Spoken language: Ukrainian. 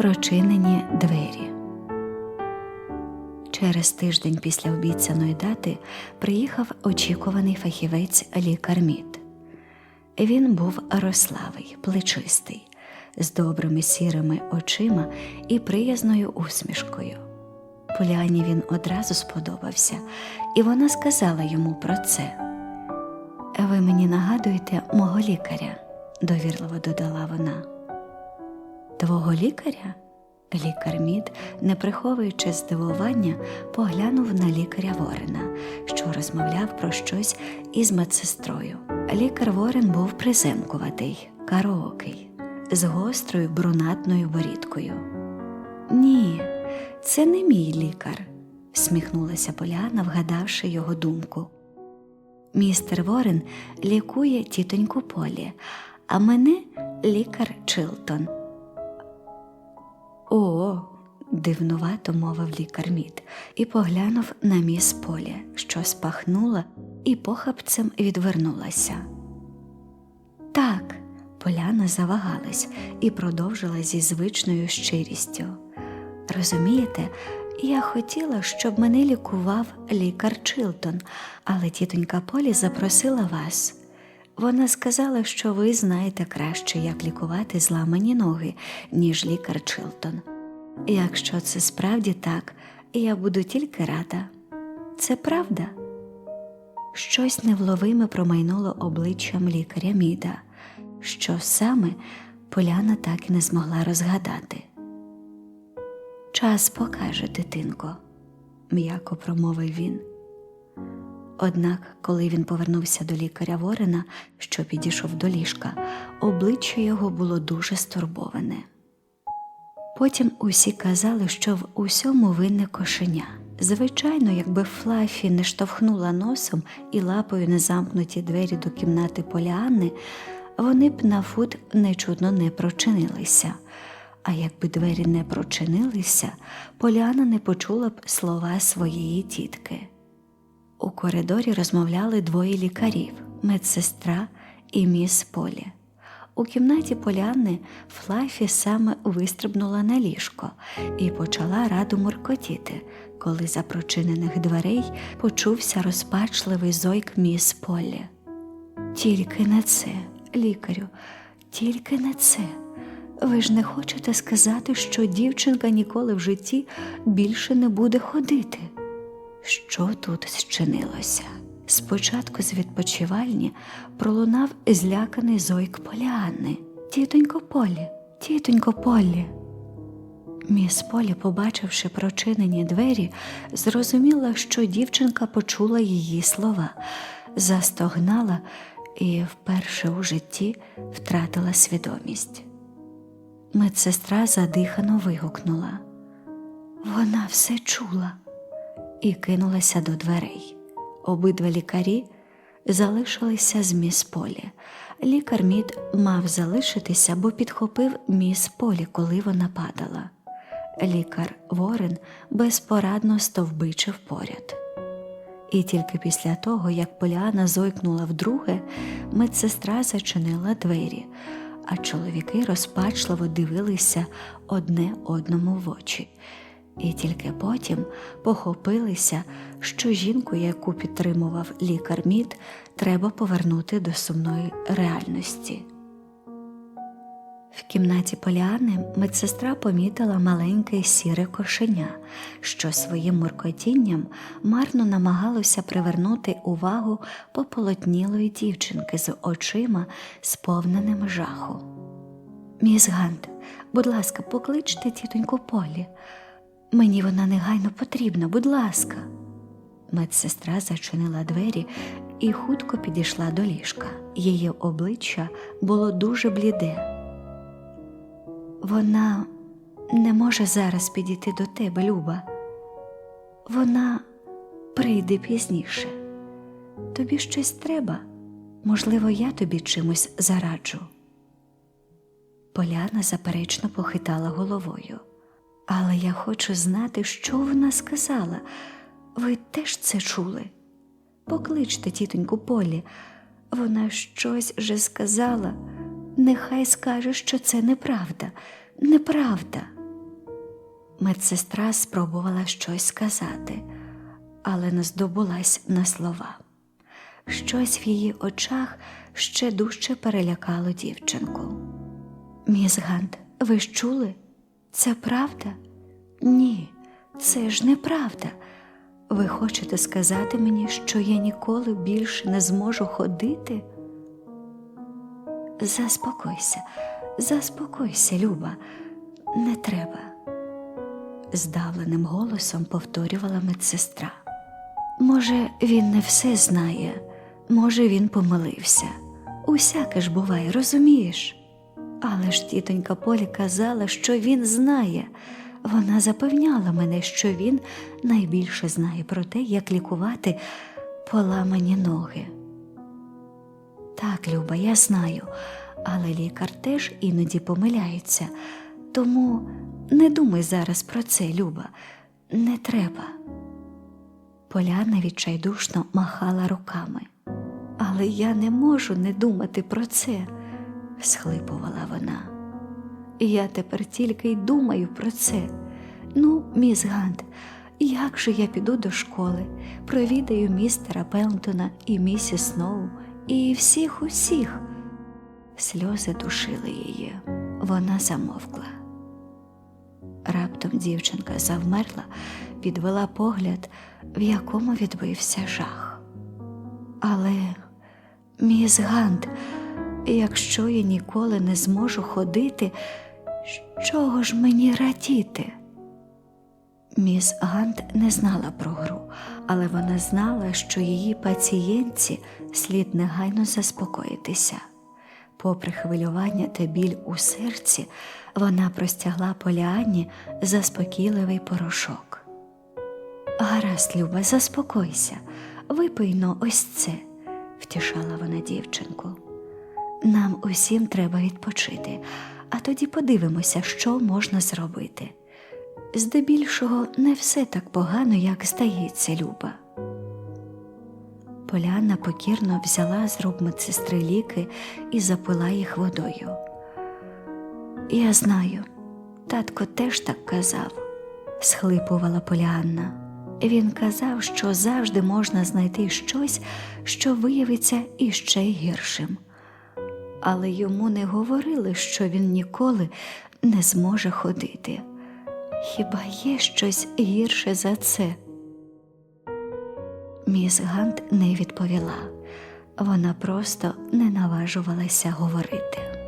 прочинені двері. Через тиждень після обіцяної дати приїхав очікуваний фахівець лікар Мід. Він був рославий, плечистий, з добрими сірими очима і приязною усмішкою. Поляні він одразу сподобався, і вона сказала йому про це. Ви мені нагадуєте мого лікаря, довірливо додала вона. Твого лікаря? Лікар Мід, не приховуючи здивування, поглянув на лікаря Ворена, що розмовляв про щось із медсестрою. Лікар Ворен був приземкуватий, кароокий, з гострою брунатною борідкою. Ні, це не мій лікар, всміхнулася Поляна, вгадавши його думку. Містер Ворен лікує тітоньку Полі, а мене лікар Чилтон. Дивнувато мовив лікар Мід і поглянув на міс Полі, що спахнула і похапцем відвернулася. Так, Поляна завагалась і продовжила зі звичною щирістю. Розумієте, я хотіла, щоб мене лікував лікар Чилтон, але тітонька Полі запросила вас. Вона сказала, що ви знаєте краще, як лікувати зламані ноги, ніж лікар Чилтон. Якщо це справді так, я буду тільки рада. Це правда. Щось невловиме промайнуло обличчям лікаря Міда, що саме Поляна так і не змогла розгадати. Час покаже, дитинко, м'яко промовив він. Однак, коли він повернувся до лікаря Ворена, що підійшов до ліжка, обличчя його було дуже стурбоване. Потім усі казали, що в усьому винне кошеня. Звичайно, якби Флафі не штовхнула носом і лапою не замкнуті двері до кімнати Поліанни, вони б на фут нечудно не прочинилися. А якби двері не прочинилися, Поляна не почула б слова своєї тітки. У коридорі розмовляли двоє лікарів медсестра і міс Полі. У кімнаті Полянни Флафі саме вистрибнула на ліжко і почала раду муркотіти, коли за прочинених дверей почувся розпачливий зойк міс Полі. Тільки не це, лікарю, тільки не це. Ви ж не хочете сказати, що дівчинка ніколи в житті більше не буде ходити. Що тут зчинилося? Спочатку з відпочивальні пролунав зляканий зойк Поліанни. Тітонько Полі, тітонько Полі. Міс Полі, побачивши прочинені двері, зрозуміла, що дівчинка почула її слова, застогнала і вперше у житті втратила свідомість. Медсестра задихано вигукнула. Вона все чула і кинулася до дверей. Обидва лікарі залишилися з міс Полі. Лікар Мід мав залишитися, бо підхопив міс Полі, коли вона падала. Лікар Ворен безпорадно стовбичив поряд. І тільки після того, як Поліана зойкнула вдруге, медсестра зачинила двері, а чоловіки розпачливо дивилися одне одному в очі і тільки потім похопилися, що жінку, яку підтримував лікар Мід, треба повернути до сумної реальності. В кімнаті Поліани медсестра помітила маленьке сіре кошеня, що своїм муркотінням марно намагалося привернути увагу пополотнілої дівчинки з очима, сповненими жаху. Міс Гант, будь ласка, покличте тітоньку Полі. Мені вона негайно потрібна, будь ласка. Медсестра зачинила двері і хутко підійшла до ліжка. Її обличчя було дуже бліде. Вона не може зараз підійти до тебе, Люба. Вона прийде пізніше. Тобі щось треба. Можливо, я тобі чимось зараджу. Поляна заперечно похитала головою. Але я хочу знати, що вона сказала. Ви теж це чули? Покличте тітоньку Полі, вона щось же сказала. Нехай скаже, що це неправда, неправда. Медсестра спробувала щось сказати, але не здобулась на слова. Щось в її очах ще дужче перелякало дівчинку. Міс Гант, ви ж чули? Це правда? Ні, це ж неправда. Ви хочете сказати мені, що я ніколи більше не зможу ходити? Заспокойся, заспокойся, Люба, не треба, здавленим голосом повторювала медсестра. Може, він не все знає, може, він помилився. Усяке ж буває, розумієш? Але ж тітонька Полі казала, що він знає. Вона запевняла мене, що він найбільше знає про те, як лікувати поламані ноги. Так, Люба, я знаю, але лікар теж іноді помиляється. Тому не думай зараз про це, Люба, не треба. Поляна відчайдушно махала руками. Але я не можу не думати про це, схлипувала вона. Я тепер тільки й думаю про це. Ну, міс Гант, як же я піду до школи, провідаю містера Пелтона і місіс Сноу, і всіх усіх. Сльози душили її. Вона замовкла. Раптом дівчинка завмерла, підвела погляд, в якому відбився жах. Але, міс Гант, якщо я ніколи не зможу ходити, з чого ж мені радіти? Міс Гант не знала про гру, але вона знала, що її пацієнтці слід негайно заспокоїтися. Попри хвилювання та біль у серці, вона простягла Поліанні заспокійливий порошок. Гаразд, Люба, заспокойся, випий но ось це, втішала вона дівчинку. Нам усім треба відпочити, а тоді подивимося, що можна зробити. Здебільшого не все так погано, як здається, Люба. Поляна покірно взяла з рук медсестри ліки і запила їх водою. Я знаю, татко теж так казав, схлипувала Поліанна. Він казав, що завжди можна знайти щось, що виявиться іще гіршим. Але йому не говорили, що він ніколи не зможе ходити. Хіба є щось гірше за це? Міс Гант не відповіла. Вона просто не наважувалася говорити.